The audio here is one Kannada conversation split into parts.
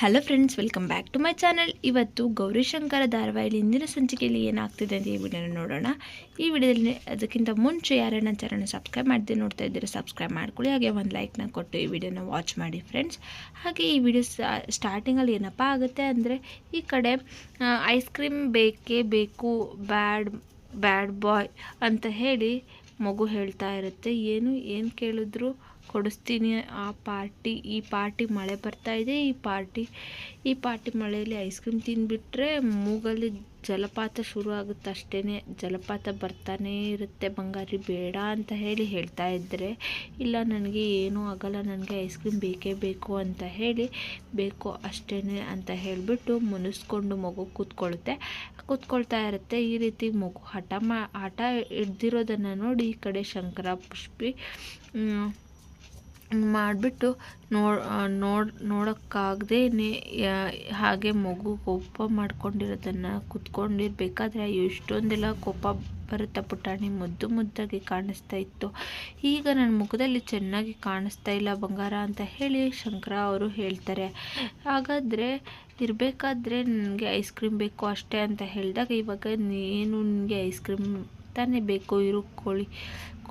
Hello friends welcome back to my channel ಇವತ್ತು ಗೌರಿಶಂಕರ ಧಾರಾವಾಹಿಲಿ ಇಂದಿನ ಸಂಚಿಕೆಯಲ್ಲಿ ಏನಾಗ್ತಿದೆ ಅಂತ ಈ ವಿಡಿಯೋನ ನೋಡೋಣ. ಈ ವಿಡಿಯೋದಲ್ಲಿ ಅದಕ್ಕಿಂತ ಮುಂಚೆ ಯಾರನ್ನ ಚಾನಲ್ನ ಸಬ್ಸ್ಕ್ರೈಬ್ ಮಾಡದೆ ನೋಡ್ತಾ ಇದ್ದೀರ ಸಬ್ಸ್ಕ್ರೈಬ್ ಮಾಡ್ಕೊಳ್ಳಿ. ಹಾಗೆ ಒಂದು ಲೈಕ್ನ ಕೊಟ್ಟು ಈ ವಿಡಿಯೋನ ವಾಚ್ ಮಾಡಿ ಫ್ರೆಂಡ್ಸ್ ಹಾಗೆ ಈ ವಿಡಿಯೋ ಸ್ಟಾರ್ಟಿಂಗಲ್ಲಿ ಏನಪ್ಪ ಆಗುತ್ತೆ ಅಂದರೆ ಈ ಕಡೆ ಐಸ್ ಕ್ರೀಮ್ ಬೇಕೇ ಬೇಕು ಬ್ಯಾಡ್ ಬ್ಯಾಡ್ ಬಾಯ್ ಅಂತ ಹೇಳಿ ಮಗು ಹೇಳ್ತಾ ಇರುತ್ತೆ. ಏನು ಏನು ಕೇಳಿದ್ರು? ಕೊಡಿಸ್ತೀನಿ. ಆ ಪಾರ್ಟಿ, ಈ ಪಾರ್ಟಿ ಮಳೆ ಬರ್ತಾ ಇದೆ, ಈ ಪಾರ್ಟಿ ಈ ಪಾರ್ಟಿ ಮಳೆಯಲ್ಲಿ ಐಸ್ ಕ್ರೀಮ್ ತಿಂದುಬಿಟ್ರೆ ಮೂಗಲ್ಲಿ ಜಲಪಾತ ಶುರು ಆಗುತ್ತೆ ಅಷ್ಟೇ ಜಲಪಾತ ಬರ್ತಾನೇ ಇರುತ್ತೆ. ಬಂಗಾರಿ ಬೇಡ ಅಂತ ಹೇಳಿ ಹೇಳ್ತಾ ಇದ್ದರೆ ಇಲ್ಲ ನನಗೆ ಏನೂ ಆಗಲ್ಲ, ನನಗೆ ಐಸ್ ಕ್ರೀಮ್ ಬೇಕೇ ಬೇಕು ಅಂತ ಹೇಳಿ, ಬೇಕು ಅಷ್ಟೇ ಅಂತ ಹೇಳಿಬಿಟ್ಟು ಮುನಿಸ್ಕೊಂಡು ಮಗು ಕೂತ್ಕೊಳ್ಳುತ್ತೆ. ಕೂತ್ಕೊಳ್ತಾ ಇರುತ್ತೆ. ಈ ರೀತಿ ಮಗು ಹಠ ಮಾ, ಹಠ ಹಿಡ್ದಿರೋದನ್ನು ನೋಡಿ ಈ ಕಡೆ ಶಂಕರ, ಪುಷ್ಪಿ ಮಾಡಿಬಿಟ್ಟು ನೋಡಿ ನೋಡಿ, ನೋಡೋಕ್ಕಾಗದೇ ಹಾಗೆ ಮಗು ಕೋಪ ಮಾಡ್ಕೊಂಡಿರೋದನ್ನು ಕುತ್ಕೊಂಡಿರ್ಬೇಕಾದ್ರೆ ಎಷ್ಟೊಂದೆಲ್ಲ ಕೋಪ ಬರುತ್ತಾ ಪುಟಾಣಿ? ಮುದ್ದು ಮುದ್ದಾಗಿ ಕಾಣಿಸ್ತಾ ಇತ್ತು. ಈಗ ನನ್ನ ಮುಖದಲ್ಲಿ ಚೆನ್ನಾಗಿ ಕಾಣಿಸ್ತಾ ಇಲ್ಲ ಬಂಗಾರ ಅಂತ ಹೇಳಿ ಶಂಕರ ಅವರು ಹೇಳ್ತಾರೆ. ಹಾಗಾದರೆ ಇರಬೇಕಾದ್ರೆ ನನಗೆ ಐಸ್ ಕ್ರೀಮ್ ಬೇಕು ಅಷ್ಟೇ ಅಂತ ಹೇಳಿದಾಗ ಇವಾಗ ಏನು ನಿನಗೆ ಐಸ್ ಕ್ರೀಮ್ ತಾನೇ ಬೇಕು ಇರು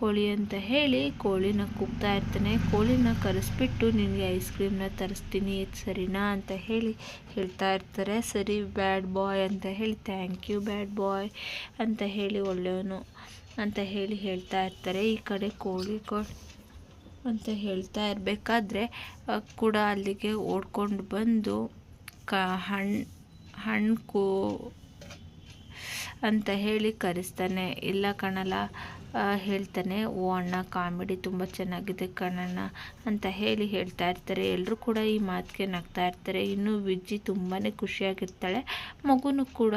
ಕೋಳಿ ಕೋಳಿ ಅಂತ ಹೇಳಿ ಕೋಳಿನ ಕೂಗ್ತಾ ಇರ್ತಾನೆ. ಕೋಳಿನ ಕರೆಸ್ಬಿಟ್ಟು ನಿನಗೆ ಐಸ್ ಕ್ರೀಮ್ನ ತರಿಸ್ತೀನಿ ಸರಿನಾ ಅಂತ ಹೇಳಿ ಹೇಳ್ತಾ ಇರ್ತಾರೆ. ಸರಿ ಬ್ಯಾಡ್ ಬಾಯ್ ಅಂತ ಹೇಳಿ ಥ್ಯಾಂಕ್ ಯು ಬ್ಯಾಡ್ ಬಾಯ್ ಅಂತ ಹೇಳಿ ಒಳ್ಳೆಯವನು ಅಂತ ಹೇಳಿ ಹೇಳ್ತಾ ಇರ್ತಾರೆ. ಈ ಕಡೆ ಕೋಳಿ ಅಂತ ಹೇಳ್ತಾ ಇರಬೇಕಾದ್ರೆ ಕೂಡ ಅಲ್ಲಿಗೆ ಓಡ್ಕೊಂಡು ಬಂದು ಕ ಹಣ್ಣು ಹಣ್ಣು ಕೋ ಅಂತ ಹೇಳಿ ಕರೆಸ್ತಾನೆ. ಇಲ್ಲ ಕಣಲ್ಲ ಹೇಳ್ತಾನೆ, ಓ ಅಣ್ಣ, ಕಾಮಿಡಿ ತುಂಬ ಚೆನ್ನಾಗಿದೆ ಕಣಣ್ಣ ಅಂತ ಹೇಳಿ ಹೇಳ್ತಾ ಇರ್ತಾರೆ. ಎಲ್ಲರೂ ಕೂಡ ಈ ಮಾತಿಗೆ ನಗ್ತಾ ಇರ್ತಾರೆ. ಇನ್ನು ವಿಜ್ಜಿ ತುಂಬಾ ಖುಷಿಯಾಗಿರ್ತಾಳೆ. ಮಗುನು ಕೂಡ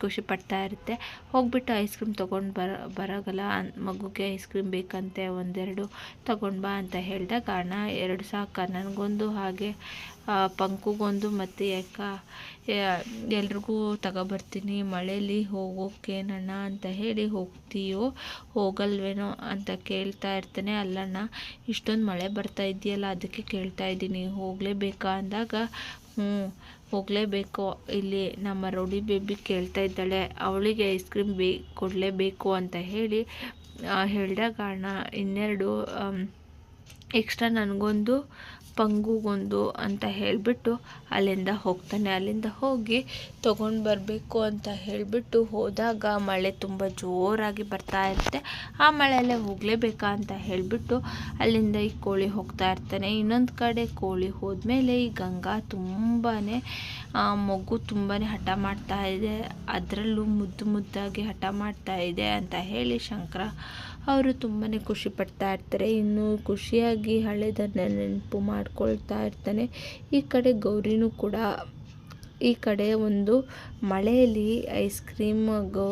ಖುಷಿ ಪಡ್ತಾ ಇರುತ್ತೆ. ಹೋಗ್ಬಿಟ್ಟು ಐಸ್ ಕ್ರೀಮ್ ತೊಗೊಂಡು ಬರ, ಬರೋಗಲ್ಲ. ಮಗುಗೆ ಐಸ್ ಕ್ರೀಮ್ ಬೇಕಂತೆ, ಒಂದೆರಡು ತೊಗೊಂಡ್ಬಾ ಅಂತ ಹೇಳಿದಾಗ, ಅಣ್ಣ, ಎರಡು ಸಾಕ. ನನಗೊಂದು ಹಾಗೆ ಪಂಕುಗೊಂದು ಮತ್ತು ಯಾಕ ಎಲ್ರಿಗೂ ತಗೊಬರ್ತೀನಿ. ಮಳೇಲಿ ಹೋಗೋಕೇನಣ್ಣ ಅಂತ ಹೇಳಿ ಹೋಗ್ತೀಯೋ, ಹೋಗಲ್ವೇನೋ ಅಂತ ಕೇಳ್ತಾ ಇರ್ತಾನೆ. ಅಲ್ಲಣ್ಣ, ಇಷ್ಟೊಂದು ಮಳೆ ಬರ್ತಾ ಇದೆಯಲ್ಲ, ಅದಕ್ಕೆ ಕೇಳ್ತಾ ಇದ್ದೀನಿ. ಹೋಗಲೇಬೇಕಾ ಅಂದಾಗ, ಹ್ಞೂ, ಹೋಗಲೇಬೇಕು. ಇಲ್ಲಿ ನಮ್ಮ ರೌಡಿ ಬೇಬಿ ಕೇಳ್ತಾ ಇದ್ದಾಳೆ. ಅವಳಿಗೆ ಐಸ್ ಕ್ರೀಮ್ ಬೇ, ಕೊಡಲೇಬೇಕು ಅಂತ ಹೇಳಿ ಹೇಳಿದಾಗ ಅಣ್ಣ, ಇನ್ನೆರಡು ಎಕ್ಸ್ಟ್ರಾ ನನಗೊಂದು ಪಂಗುಗೊಂದು ಅಂತ ಹೇಳಿಬಿಟ್ಟು ಅಲ್ಲಿಂದ ಹೋಗ್ತಾನೆ. ಅಲ್ಲಿಂದ ಹೋಗಿ ತೊಗೊಂಡು ಬರಬೇಕು ಅಂತ ಹೇಳಿಬಿಟ್ಟು ಹೋದಾಗ ಮಳೆ ತುಂಬ ಜೋರಾಗಿ ಬರ್ತಾ ಇರುತ್ತೆ. ಆ ಮಳೆಯಲ್ಲೇ ಹೋಗಲೇಬೇಕಾ ಅಂತ ಹೇಳಿಬಿಟ್ಟು ಅಲ್ಲಿಂದ ಈ ಕೋಳಿ ಹೋಗ್ತಾ ಇರ್ತಾನೆ. ಇನ್ನೊಂದು ಕಡೆ ಕೋಳಿ ಹೋದ್ಮೇಲೆ ಈ ಗಂಗಾ ತುಂಬಾ ಮಗು ತುಂಬಾ ಹಠ ಮಾಡ್ತಾ ಇದೆ. ಅದರಲ್ಲೂ ಮುದ್ದು ಮುದ್ದಾಗಿ ಹಠ ಮಾಡ್ತಾ ಇದೆ ಅಂತ ಹೇಳಿ ಶಂಕರ ಅವರು ತುಂಬಾ ಖುಷಿ ಪಡ್ತಾ ಇರ್ತಾರೆ. ಇನ್ನು ಖುಷಿಯಾಗಿ ಹಳೆದನ್ನ ನೆನಪು ಮಾಡ್ಕೊಳ್ತಾ ಇರ್ತಾನೆ. ಈ ಕಡೆ ಗೌರಿನೂ ಕೂಡ ಈ ಕಡೆ ಒಂದು ಮಳೆಯಲ್ಲಿ ಐಸ್ ಕ್ರೀಮ್ ಗೋ,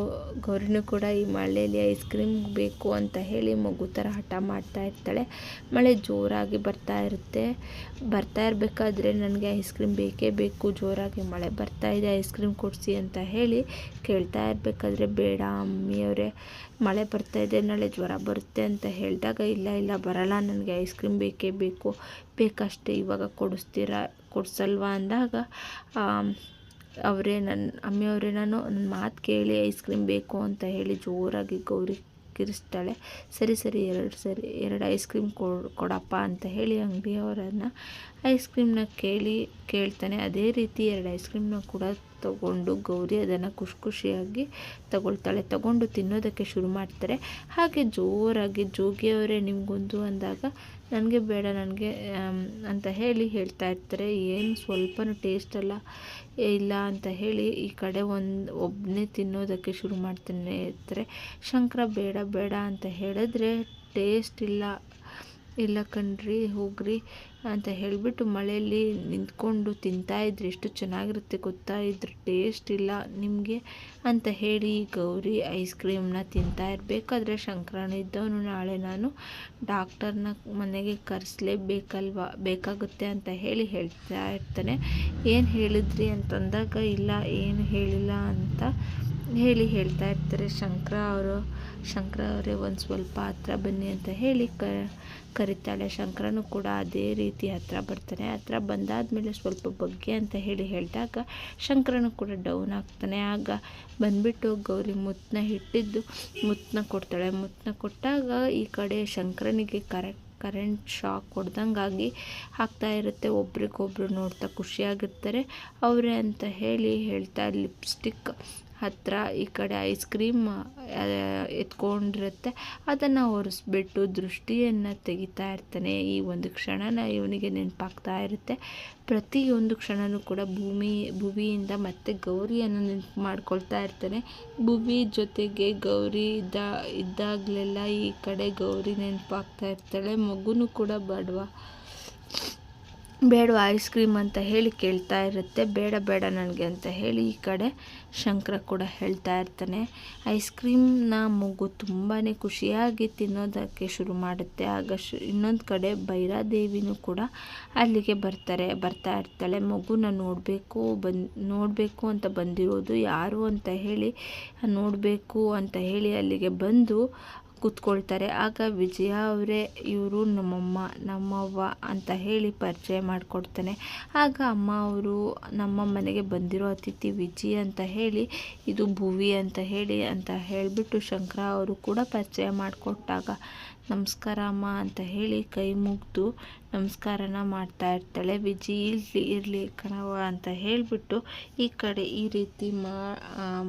ಗೌರಿನೂ ಕೂಡ ಈ ಮಳೆಯಲ್ಲಿ ಐಸ್ ಕ್ರೀಮ್ ಬೇಕು ಅಂತ ಹೇಳಿ ಮಗು ಥರ ಹಠ ಮಾಡ್ತಾ ಇರ್ತಾಳೆ. ಮಳೆ ಜೋರಾಗಿ ಬರ್ತಾ ಇರುತ್ತೆ. ಬರ್ತಾ ಇರಬೇಕಾದ್ರೆ ನನಗೆ ಐಸ್ ಕ್ರೀಮ್ ಬೇಕೇ ಬೇಕು, ಜೋರಾಗಿ ಮಳೆ ಬರ್ತಾ ಇದೆ, ಐಸ್ ಕ್ರೀಮ್ ಕೊಡಿಸಿ ಅಂತ ಹೇಳಿ ಕೇಳ್ತಾ ಇರಬೇಕಾದ್ರೆ, ಬೇಡ ಅಮ್ಮಿಯವರೇ, ಮಳೆ ಬರ್ತಾ ಇದೆ, ನಾಳೆ ಜ್ವರ ಬರುತ್ತೆ ಅಂತ ಹೇಳಿದಾಗ, ಇಲ್ಲ ಇಲ್ಲ, ಬರಲ್ಲ, ನನಗೆ ಐಸ್ ಕ್ರೀಮ್ ಬೇಕೇ ಬೇಕು, ಬೇಕಷ್ಟೇ, ಇವಾಗ ಕೊಡಿಸ್ತೀರಾ ಕೊಡಿಸಲ್ವಾ ಅಂದಾಗ ಅವರೇ ನನ್ನ ಅಮ್ಮಿಯವರೇ ನಾನು ನನ್ನ ಮಾತು ಕೇಳಿ ಐಸ್ ಕ್ರೀಮ್ ಬೇಕು ಅಂತ ಹೇಳಿ ಜೋರಾಗಿ ಗೌರಿ ಕಿರಿಸ್ತಾಳೆ. ಸರಿ ಸರಿ, ಎರಡು ಸರಿ, ಎರಡು ಐಸ್ ಕ್ರೀಮ್ ಕೊಡಪ್ಪ ಅಂತ ಹೇಳಿ ಅಂಗಡಿಯವರನ್ನು ಐಸ್ ಕ್ರೀಮ್ನ ಕೇಳಿ, ಕೇಳ್ತಾನೆ. ಅದೇ ರೀತಿ ಎರಡು ಐಸ್ ಕ್ರೀಮ್ನ ಕೂಡ ತಗೊಂಡು ಗೌರಿ ಅದನ್ನು ಖುಷಿ ಖುಷಿಯಾಗಿ ತಗೊಳ್ತಾಳೆ. ತಗೊಂಡು ತಿನ್ನೋದಕ್ಕೆ ಶುರು ಮಾಡ್ತಾರೆ. ಹಾಗೆ ಜೋರಾಗಿ ಜೋಗಿಯವರೇ ನಿಮಗೊಂದು ಅಂದಾಗ ನನಗೆ ಬೇಡ, ನನಗೆ ಅಂತ ಹೇಳಿ ಹೇಳ್ತಾ ಇರ್ತಾರೆ. ಏನು ಸ್ವಲ್ಪನೂ ಟೇಸ್ಟ್ ಅಲ್ಲ. ಇಲ್ಲ ಅಂತ ಹೇಳಿ ಈ ಕಡೆ ಒಂದು ಒಬ್ಬನೇ ತಿನ್ನೋದಕ್ಕೆ ಶುರು ಮಾಡ್ತಾನೆ ಇರ್ತಾರೆ. ಶಂಕರ ಬೇಡ ಬೇಡ ಅಂತ ಹೇಳಿದ್ರೆ ಟೇಸ್ಟ್ ಇಲ್ಲ. ಇಲ್ಲ ಕಣ್ರಿ, ಹೋಗ್ರಿ ಅಂತ ಹೇಳಿಬಿಟ್ಟು ಮಳೆಯಲ್ಲಿ ನಿಂತ್ಕೊಂಡು ತಿಂತಾಯಿದ್ರೆ ಎಷ್ಟು ಚೆನ್ನಾಗಿರುತ್ತೆ ಗೊತ್ತಾ? ಇದ್ರ ಟೇಸ್ಟ್ ಇಲ್ಲ ನಿಮಗೆ ಅಂತ ಹೇಳಿ ಗೌರಿ ಐಸ್ ಕ್ರೀಮ್ನ ತಿಂತಾ ಇರಬೇಕಾದ್ರೆ ಶಂಕರಣ ಇದ್ದವನು ನಾಳೆ ನಾನು ಡಾಕ್ಟರ್ನ ಮನೆಗೆ ಕರೆಸಲೇಬೇಕಲ್ವಾ? ಬೇಕಾಗುತ್ತೆ ಅಂತ ಹೇಳಿ ಹೇಳ್ತಾ ಇರ್ತಾನೆ. ಏನು ಹೇಳಿದ್ರಿ ಅಂತಂದಾಗ, ಇಲ್ಲ, ಏನು ಹೇಳಿಲ್ಲ ಅಂತ ಹೇಳಿ ಹೇಳ್ತಾ ಇರ್ತಾರೆ, ಶಂಕರ ಅವರು, ಶಂಕರ ಅವರೇ ಒಂದು ಸ್ವಲ್ಪ ಹತ್ರ ಬನ್ನಿ ಅಂತ ಹೇಳಿ ಕ, ಕರಿತಾಳೆ. ಶಂಕರನು ಕೂಡ ಅದೇ ರೀತಿ ಹತ್ರ ಬರ್ತಾನೆ. ಹತ್ರ ಬಂದಾದಮೇಲೆ ಸ್ವಲ್ಪ ಬಗ್ಗೆ ಅಂತ ಹೇಳಿ ಹೇಳಿದಾಗ ಶಂಕರನು ಕೂಡ ಡೌನ್ ಆಗ್ತಾನೆ. ಆಗ ಬಂದ್ಬಿಟ್ಟು ಗೌರಿ ಮುತ್ತನ್ನ ಇಟ್ಟಿದ್ದು ಮುತ್ತನ್ನ ಕೊಡ್ತಾಳೆ. ಮುತ್ತನ್ನ ಕೊಟ್ಟಾಗ ಈ ಕಡೆ ಶಂಕರನಿಗೆ ಕರೆಕ್ಟ್ ಕರೆಂಟ್ ಶಾಕ್ ಹೊಡೆದಂಗಾಗಿ ಆಗ್ತಾ ಇರುತ್ತೆ. ಒಬ್ರಿಗೊಬ್ರು ನೋಡ್ತಾ ಖುಷಿಯಾಗಿರ್ತಾರೆ. ಅವರೇ ಅಂತ ಹೇಳಿ ಹೇಳ್ತಾ ಲಿಪ್ಸ್ಟಿಕ್ ಹತ್ತಿರ ಈ ಕಡೆ ಐಸ್ ಕ್ರೀಮ್ ಎತ್ಕೊಂಡಿರುತ್ತೆ. ಅದನ್ನು ಒರೆಸ್ಬಿಟ್ಟು ದೃಷ್ಟಿಯನ್ನು ತೆಗಿತಾ ಇರ್ತಾನೆ. ಈ ಒಂದು ಕ್ಷಣನ ಇವನಿಗೆ ನೆನಪಾಗ್ತಾ ಇರುತ್ತೆ. ಪ್ರತಿಯೊಂದು ಕ್ಷಣವೂ ಕೂಡ ಭೂಮಿ, ಭುವಿಯಿಂದ ಮತ್ತೆ ಗೌರಿಯನ್ನು ನೆನಪು ಮಾಡ್ಕೊಳ್ತಾ ಇರ್ತಾನೆ. ಭುವಿ ಜೊತೆಗೆ ಗೌರಿ ಇದ್ದ, ಇದ್ದಾಗಲೆಲ್ಲ ಈ ಕಡೆ ಗೌರಿ ನೆನಪಾಗ್ತಾ ಇರ್ತಾಳೆ. ಮಗುನೂ ಕೂಡ ಬಡವ. ಬೇಡವಾ ಐಸ್ ಕ್ರೀಮ್ ಅಂತ ಹೇಳಿ ಕೇಳ್ತಾ ಇರುತ್ತೆ. ಬೇಡ ಬೇಡ ನನಗೆ ಅಂತ ಹೇಳಿ ಈ ಕಡೆ ಶಂಕರ ಕೂಡ ಹೇಳ್ತಾ ಇರ್ತಾನೆ. ಐಸ್ ಕ್ರೀಮ್ನ ಮಗು ತುಂಬಾ ಖುಷಿಯಾಗಿ ತಿನ್ನೋದಕ್ಕೆ ಶುರು ಮಾಡುತ್ತೆ. ಆಗ ಇನ್ನೊಂದು ಕಡೆ ಭೈರಾದೇವಿನೂ ಕೂಡ ಅಲ್ಲಿಗೆ ಬರ್ತಾರೆ, ಬರ್ತಾ ಇರ್ತಾಳೆ. ಮಗುನ ನೋಡಬೇಕು, ಬಂದು, ನೋಡಬೇಕು ಅಂತ ಬಂದಿರೋದು ಯಾರು ಅಂತ ಹೇಳಿ, ನೋಡಬೇಕು ಅಂತ ಹೇಳಿ ಅಲ್ಲಿಗೆ ಬಂದು ಕೂತ್ಕೊಳ್ತಾರೆ. ಆಗ ವಿಜಯ ಅವರೇ, ಇವರು ನಮ್ಮಮ್ಮ, ನಮ್ಮವ್ವ ಅಂತ ಹೇಳಿ ಪರಿಚಯ ಮಾಡಿಕೊಡ್ತಾನೆ. ಆಗ ಅಮ್ಮ ಅವರು ನಮ್ಮ ಮನೆಗೆ ಬಂದಿರೋ ಅತಿಥಿ ವಿಜಿ ಅಂತ ಹೇಳಿ, ಇದು ಭುವಿ ಅಂತ ಹೇಳಿ ಅಂತ ಹೇಳಿಬಿಟ್ಟು ಶಂಕರ ಅವರು ಕೂಡ ಪರಿಚಯ ಮಾಡಿಕೊಟ್ಟಾಗ, ನಮಸ್ಕಾರ ಅಮ್ಮ ಅಂತ ಹೇಳಿ ಕೈ ಮುಗಿದು ನಮಸ್ಕಾರನ ಮಾಡ್ತಾ ಇರ್ತಾಳೆ. ವಿಜಿ, ಇರಲಿ ಇರಲಿ ಕಣವ ಅಂತ ಹೇಳಿಬಿಟ್ಟು ಈ ಕಡೆ ಈ ರೀತಿ ಮಾ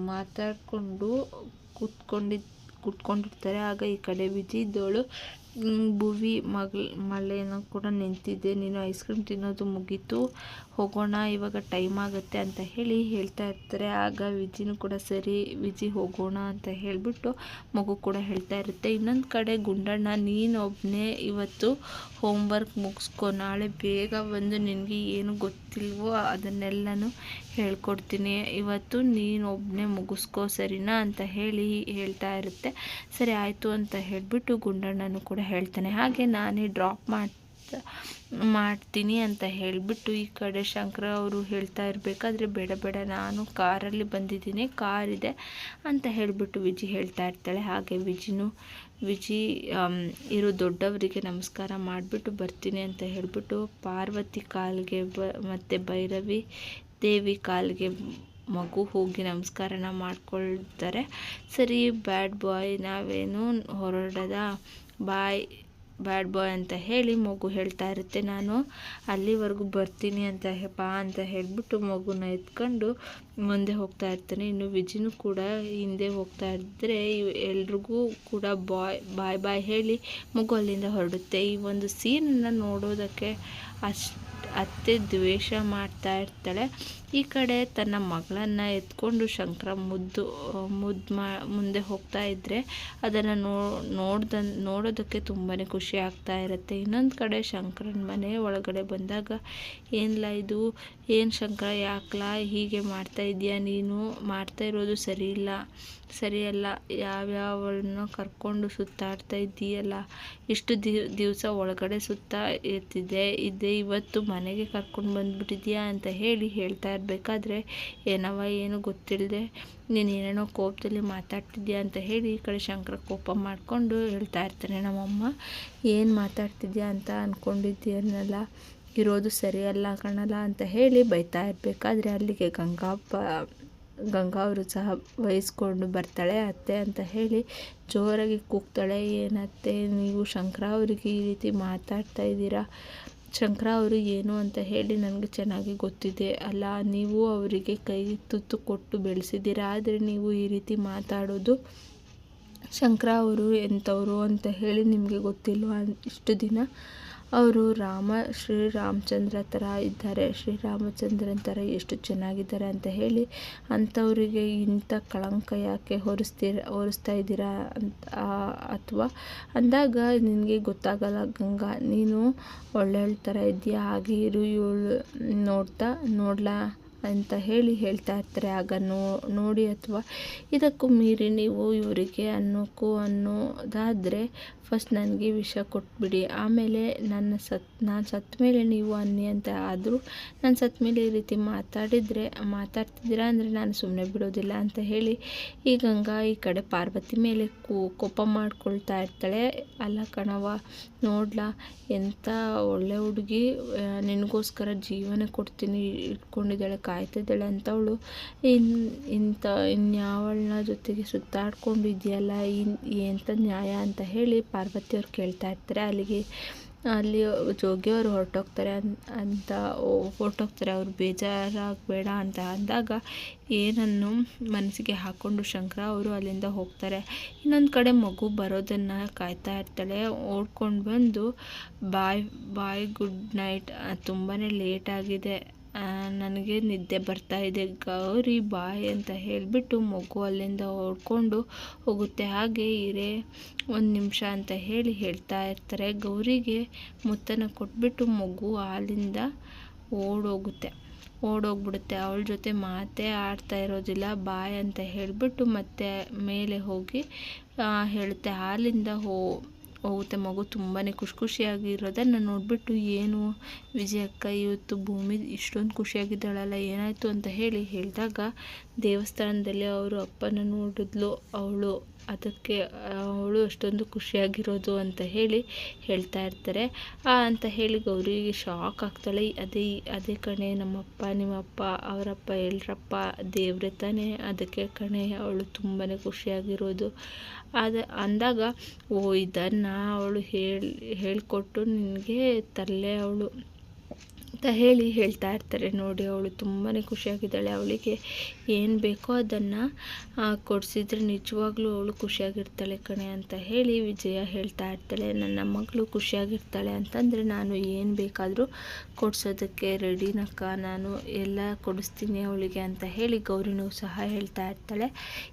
ಮಾತಾಡಿಕೊಂಡು ಕೂತ್ಕೊಂಡಿದ್ದು ಕುತ್ಕೊಂಡಿರ್ತಾರೆ ಆಗ ಈ ಕಡೆ ವಿಜಿದ್ದೋಳು ಭುವಿ ಮಗಳ ಮಳೆನೂ ಕೂಡ ನಿಂತಿದ್ದೆ ನೀನು ಐಸ್ ಕ್ರೀಮ್ ತಿನ್ನೋದು ಮುಗೀತು, ಹೋಗೋಣ, ಇವಾಗ ಟೈಮ್ ಆಗುತ್ತೆ ಅಂತ ಹೇಳಿ ಹೇಳ್ತಾ ಇರ್ತಾರೆ. ಆಗ ವಿಜಿನೂ ಕೂಡ ಸರಿ, ವಿಜಿ ಹೋಗೋಣ ಅಂತ ಹೇಳಿಬಿಟ್ಟು ಮಗು ಕೂಡ ಹೇಳ್ತಾ ಇರುತ್ತೆ. ಇನ್ನೊಂದು ಕಡೆ ಗುಂಡಣ್ಣ ನೀನೊಬ್ಬನೇ ಇವತ್ತು ಹೋಮ್ವರ್ಕ್ ಮುಗಿಸ್ಕೊ, ನಾಳೆ ಬೇಗ ಬಂದು ನಿನಗೆ ಏನು ಗೊತ್ತಿಲ್ವೋ ಅದನ್ನೆಲ್ಲನೂ ಹೇಳ್ಕೊಡ್ತೀನಿ. ಇವತ್ತು ನೀನು ಒಬ್ಬನೇ ಮುಗಿಸ್ಕೋ ಸರಿನಾ ಅಂತ ಹೇಳಿ ಹೇಳ್ತಾ ಇರುತ್ತೆ. ಸರಿ, ಆಯಿತು ಅಂತ ಹೇಳಿಬಿಟ್ಟು ಗುಂಡಣ್ಣನೂ ಕೂಡ ಹೇಳ್ತಾನೆ. ಹಾಗೆ ನಾನೇ ಡ್ರಾಪ್ ಮಾಡಿ, ಮಾಡ್ತೀನಿ ಅಂತ ಹೇಳಿಬಿಟ್ಟು ಈ ಕಡೆ ಶಂಕರ ಅವರು ಹೇಳ್ತಾ ಇರಬೇಕಾದ್ರೆ ಬೇಡ ಬೇಡ, ನಾನು ಕಾರಲ್ಲಿ ಬಂದಿದ್ದೀನಿ, ಕಾರಿದೆ ಅಂತ ಹೇಳಿಬಿಟ್ಟು ವಿಜಿ ಹೇಳ್ತಾ ಇರ್ತಾಳೆ. ಹಾಗೆ ವಿಜಿನೂ ವಿಜಿ ಇರೋ ದೊಡ್ಡವರಿಗೆ ನಮಸ್ಕಾರ ಮಾಡಿಬಿಟ್ಟು ಬರ್ತೀನಿ ಅಂತ ಹೇಳಿಬಿಟ್ಟು ಪಾರ್ವತಿ ಕಾಲಿಗೆ ಬ, ಮತ್ತು ಭೈರವಿ ದೇವಿ ಕಾಲಿಗೆ ಮಗು ಹೋಗಿ ನಮಸ್ಕಾರನ ಮಾಡ್ಕೊಳ್ತಾರೆ. ಸರಿ, ಬ್ಯಾಡ್ ಬಾಯ್, ನಾವೇನು ಹೊರಡದ. ಬಾಯ್. ಬ್ಯಾಡ್ ಬಾಯ್ ಅಂತ ಹೇಳಿ ಮಗು ಹೇಳ್ತಾ ಇರುತ್ತೆ. ನಾನು ಅಲ್ಲಿವರೆಗೂ ಬರ್ತೀನಿ ಅಂತ ಬಾ ಅಂತ ಹೇಳಿಬಿಟ್ಟು ಮಗುನ ಎತ್ಕೊಂಡು ಮುಂದೆ ಹೋಗ್ತಾ ಇರ್ತಾನೆ. ಇನ್ನು ವಿಜಿನೂ ಕೂಡ ಹಿಂದೆ ಹೋಗ್ತಾ ಇದ್ದರೆ ಎಲ್ರಿಗೂ ಕೂಡ ಬಾಯ್ ಬಾಯ್ ಬಾಯ್ ಹೇಳಿ ಮಗು ಅಲ್ಲಿಂದ ಹೊರಡುತ್ತೆ. ಈ ಒಂದು ಸೀನನ್ನು ನೋಡೋದಕ್ಕೆ ಅಷ್ಟು ಅತ್ತೆ ದ್ವೇಷ ಮಾಡ್ತಾ ಇರ್ತಾಳೆ. ಈ ಕಡೆ ತನ್ನ ಮಗಳನ್ನು ಎತ್ಕೊಂಡು ಶಂಕರ ಮುದ್ದು ಮುದ್ದು ಮಾ, ಮುಂದೆ ಹೋಗ್ತಾ ಇದ್ದರೆ ಅದನ್ನು ನೋ, ನೋಡ್ದ, ನೋಡೋದಕ್ಕೆ ತುಂಬಾ ಖುಷಿ ಆಗ್ತಾ ಇರುತ್ತೆ. ಇನ್ನೊಂದು ಕಡೆ ಶಂಕರನ ಮನೆ ಒಳಗಡೆ ಬಂದಾಗ ಏನಿಲ್ಲ ಇದು? ಏನು ಶಂಕರ? ಯಾಕಲ ಹೀಗೆ ಮಾಡ್ತಾ ಇದೆಯಾ? ನೀನು ಮಾಡ್ತಾ ಇರೋದು ಸರಿ ಇಲ್ಲ ಸರಿಯಲ್ಲ. ಯಾವ್ಯಾವಳನ್ನೋ ಕರ್ಕೊಂಡು ಸುತ್ತಾಡ್ತಾ ಇದ್ದೀಯಲ್ಲ? ಇಷ್ಟು ದಿವಸ ಒಳಗಡೆ ಸುತ್ತಾ ಇರ್ತಿದ್ದೆ ಇದೆ ಇವತ್ತು ಮನೆಗೆ ಕರ್ಕೊಂಡು ಬಂದುಬಿಟ್ಟಿದ್ಯಾ ಅಂತ ಹೇಳಿ ಹೇಳ್ತಾ ಇರಬೇಕಾದ್ರೆ ಏನವ ಏನು ಗೊತ್ತಿಲ್ಲದೆ ನೀನು ಏನೇನೋ ಕೋಪದಲ್ಲಿ ಮಾತಾಡ್ತಿದ್ಯಾ ಅಂತ ಹೇಳಿ ಈ ಕಡೆ ಶಂಕರ ಕೋಪ ಮಾಡಿಕೊಂಡು ಹೇಳ್ತಾ ಇರ್ತಾನೆ ನಮ್ಮಮ್ಮ. ಏನು ಮಾತಾಡ್ತಿದ್ಯಾ ಅಂತ ಅಂದ್ಕೊಂಡಿದ್ದೀನಲ್ಲ ಇರೋದು ಸರಿಯಲ್ಲ ಕಣಲ್ಲ ಅಂತ ಹೇಳಿ ಬೈತಾ ಇರಬೇಕಾದ್ರೆ ಅಲ್ಲಿಗೆ ಗಂಗಾಪ್ಪ ಗಂಗಾ ಅವರು ಸಹ ವಹಿಸ್ಕೊಂಡು ಬರ್ತಾಳೆ, ಅತ್ತೆ ಅಂತ ಹೇಳಿ ಜೋರಾಗಿ ಕೂಗ್ತಾಳೆ, ಏನತ್ತೆ ನೀವು ಶಂಕರ ಅವರಿಗೆ ಈ ರೀತಿ ಮಾತಾಡ್ತಾ ಇದ್ದೀರಾ? ಶಂಕರ ಅವರು ಏನು ಅಂತ ಹೇಳಿ ನನಗೆ ಚೆನ್ನಾಗಿ ಗೊತ್ತಿದೆ. ಅಲ್ಲ, ನೀವು ಅವರಿಗೆ ಕೈ ತುತ್ತು ಕೊಟ್ಟು ಬೆಳೆಸಿದ್ದೀರಾ? ಆದರೆ ನೀವು ಈ ರೀತಿ ಮಾತಾಡೋದು ಶಂಕರ ಅವರು ಎಂಥವರು ಅಂತ ಹೇಳಿ ನಿಮಗೆ ಗೊತ್ತಿಲ್ವಾ? ಇಷ್ಟು ದಿನ ಅವರು ರಾಮ ಶ್ರೀರಾಮಚಂದ್ರ ಥರ ಇದ್ದಾರೆ. ಶ್ರೀರಾಮಚಂದ್ರನ ಥರ ಎಷ್ಟು ಚೆನ್ನಾಗಿದ್ದಾರೆ ಅಂತ ಹೇಳಿ ಅಂಥವರಿಗೆ ಇಂಥ ಕಳಂಕ ಯಾಕೆ ಹೊರಿಸ್ತೀರ, ಹೊರಿಸ್ತಾ ಇದ್ದೀರಾ ಅಂತ ಅಥವಾ ಅಂದಾಗ ನಿನಗೆ ಗೊತ್ತಾಗಲ್ಲ, ಗಂಗಾ, ನೀನು ಒಳ್ಳೊಳ್ಳೆ ಥರ ಇದೆಯಾ ಹಾಗೆ ಇರು, ಇವಳು ನೋಡ್ತಾ ನೋಡ್ಲಾ ಅಂತ ಹೇಳಿ ಹೇಳ್ತಾ ಇರ್ತಾರೆ. ಆಗ ನೋ, ನೋಡಿ ಅಥವಾ ಇದಕ್ಕೂ ಮೀರಿ ನೀವು ಇವರಿಗೆ ಅನ್ನೋಕ್ಕೂ ಅನ್ನೋದಾದರೆ ಫಸ್ಟ್ ನನಗೆ ವಿಷ ಕೊಟ್ಬಿಡಿ. ಆಮೇಲೆ ನನ್ನ ಸತ್, ನಾನು ಸತ್ತ ಮೇಲೆ ನೀವು ಅನ್ನಿ ಅಂತ ಆದರೂ ನಾನು ಸತ್ತ ಮೇಲೆ ಈ ರೀತಿ ಮಾತಾಡಿದರೆ, ಮಾತಾಡ್ತಿದ್ದೀರಾ ಅಂದರೆ ನಾನು ಸುಮ್ಮನೆ ಬಿಡೋದಿಲ್ಲ ಅಂತ ಹೇಳಿ ಈ ಗಂಗಾ ಈ ಕಡೆ ಪಾರ್ವತಿ ಮೇಲೆ ಕೋಪ ಮಾಡ್ಕೊಳ್ತಾ ಇರ್ತಾಳೆ. ಅಲ್ಲ ಕಣವ ನೋಡ್ಲಾ ಎಂಥ ಒಳ್ಳೆ ಹುಡುಗಿ ನಿನಗೋಸ್ಕರ ಜೀವನ ಕೊಡ್ತೀನಿ, ಇಟ್ಕೊಂಡಿದ್ದಾಳೆ, ಕಾಯ್ತಿದ್ದಾಳೆ ಅಂತವಳು. ಇನ್, ಇಂಥ, ಇನ್ಯಾವಳನ್ನ ಜೊತೆಗೆ ಸುತ್ತಾಡ್ಕೊಂಡು ಇದೆಯಲ್ಲ ಇನ್ ಎಂಥ ನ್ಯಾಯ ಅಂತ ಹೇಳಿ ಪಾರ್ವತಿಯವ್ರು ಕೇಳ್ತಾ ಇರ್ತಾರೆ. ಅಲ್ಲಿಗೆ, ಅಲ್ಲಿ ಜೋಗಿಯವರು ಹೊರಟೋಗ್ತಾರೆ ಅಂತ ಹೊರಟೋಗ್ತಾರೆ. ಅವ್ರು ಬೇಜಾರಾಗಬೇಡ ಅಂತ ಅಂದಾಗ ಏನನ್ನು ಮನಸ್ಸಿಗೆ ಹಾಕ್ಕೊಂಡು ಶಂಕರ ಅವರು ಅಲ್ಲಿಂದ ಹೋಗ್ತಾರೆ. ಇನ್ನೊಂದು ಕಡೆ ಮಗು ಬರೋದನ್ನು ಕಾಯ್ತಾ ಇರ್ತಾಳೆ. ಓಡ್ಕೊಂಡು ಬಂದು, ಬಾಯ್ ಬಾಯ್, ಗುಡ್ ನೈಟ್. ತುಂಬಾ ಲೇಟ್ ಆಗಿದೆ. ನನಗೆ ನಿದ್ದೆ ಬರ್ತಾ ಇದೆ. ಗೌರಿ ಬಾಯ್ ಅಂತ ಹೇಳಿಬಿಟ್ಟು ಮಗು ಅಲ್ಲಿಂದ ಓಡ್ಕೊಂಡು ಹೋಗುತ್ತೆ. ಹಾಗೆ ಇರೇ ಒಂದು ನಿಮಿಷ ಅಂತ ಹೇಳಿ ಹೇಳ್ತಾ ಇರ್ತಾರೆ. ಗೌರಿಗೆ ಮುತ್ತನ ಕೊಟ್ಬಿಟ್ಟು ಮಗು ಹಾಲಿಂದ ಓಡೋಗುತ್ತೆ. ಓಡೋಗ್ಬಿಡುತ್ತೆ. ಅವಳ ಜೊತೆ ಮಾತೇ ಆಡ್ತಾ ಇರೋದಿಲ್ಲ. ಬಾಯ್ ಅಂತ ಹೇಳಿಬಿಟ್ಟು ಮತ್ತೆ ಮೇಲೆ ಹೋಗಿ ಹೇಳುತ್ತೆ. ಹಾಲಿಂದ ಹೋ ಹೋಗುತ್ತೆ. ಮಗು ತುಂಬಾ ಖುಷಿ ಖುಷಿಯಾಗಿರೋದನ್ನು ನೋಡಿಬಿಟ್ಟು ಏನು ವಿಜಯಕ್ಕ ಇವತ್ತು ಭೂಮಿ ಇಷ್ಟೊಂದು ಖುಷಿಯಾಗಿದ್ದಾಳಲ್ಲ, ಏನಾಯಿತು ಅಂತ ಹೇಳಿ ಹೇಳಿದಾಗ ದೇವಸ್ಥಾನದಲ್ಲಿ ಅವರು ಅಪ್ಪನ ನೋಡಿದ್ಲು, ಅವಳು ಅದಕ್ಕೆ, ಅವಳು ಅಷ್ಟೊಂದು ಖುಷಿಯಾಗಿರೋದು ಅಂತ ಹೇಳಿ ಹೇಳ್ತಾ ಇರ್ತಾರೆ. ಅಂತ ಹೇಳಿ ಗೌರಿಗೆ ಶಾಕ್ ಆಗ್ತಾಳೆ. ಅದೇ ಅದೇ ಕಣೆ, ನಮ್ಮಪ್ಪ, ನಿಮ್ಮಪ್ಪ, ಅವರಪ್ಪ ಎಲ್ಲರಪ್ಪ ದೇವ್ರೆ ತಾನೇ. ಅದಕ್ಕೆ ಕಣೆ, ಅವಳು ತುಂಬಾ ಖುಷಿಯಾಗಿರೋದು. ಅದ ಅಂದಾಗ, ಓ, ಇದನ್ನು ಅವಳು ಹೇಳಿ, ಹೇಳಿಕೊಟ್ಟು ನಿನಗೆ ತರಲೆ ಅವಳು. ಅಂತ ಹೇಳಿ ಹೇಳ್ತಾ ಇರ್ತಾರೆ ನೋಡಿ ಅವಳು ತುಂಬಾ ಖುಷಿಯಾಗಿದ್ದಾಳೆ. ಅವಳಿಗೆ ಏನು ಬೇಕೋ ಅದನ್ನು ಕೊಡಿಸಿದ್ರೆ ನಿಜವಾಗ್ಲೂ ಅವಳು ಖುಷಿಯಾಗಿರ್ತಾಳೆ ಕಣೆ ಅಂತ ಹೇಳಿ ವಿಜಯ ಹೇಳ್ತಾ ಇರ್ತಾಳೆ. ನನ್ನ ಮಗಳು ಖುಷಿಯಾಗಿರ್ತಾಳೆ ಅಂತಂದರೆ ನಾನು ಏನು ಬೇಕಾದರೂ ಕೊಡಿಸೋದಕ್ಕೆ ರೆಡಿನಕ್ಕ ನಾನು ಎಲ್ಲ ಕೊಡಿಸ್ತೀನಿ ಅವಳಿಗೆ ಅಂತ ಹೇಳಿ ಗೌರಿನೂ ಸಹ ಹೇಳ್ತಾ ಇರ್ತಾಳೆ.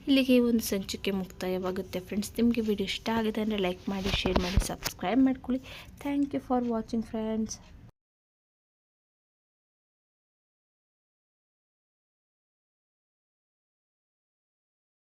ಇಲ್ಲಿಗೆ ಒಂದು ಸಂಚಿಕೆ ಮುಕ್ತಾಯವಾಗುತ್ತೆ ಫ್ರೆಂಡ್ಸ್ ನಿಮಗೆ ವಿಡಿಯೋ ಇಷ್ಟ ಆಗಿದೆ ಅಂದರೆ ಲೈಕ್ ಮಾಡಿ ಶೇರ್ ಮಾಡಿ ಸಬ್ಸ್ಕ್ರೈಬ್ ಮಾಡ್ಕೊಳ್ಳಿ. Thank you for watching friends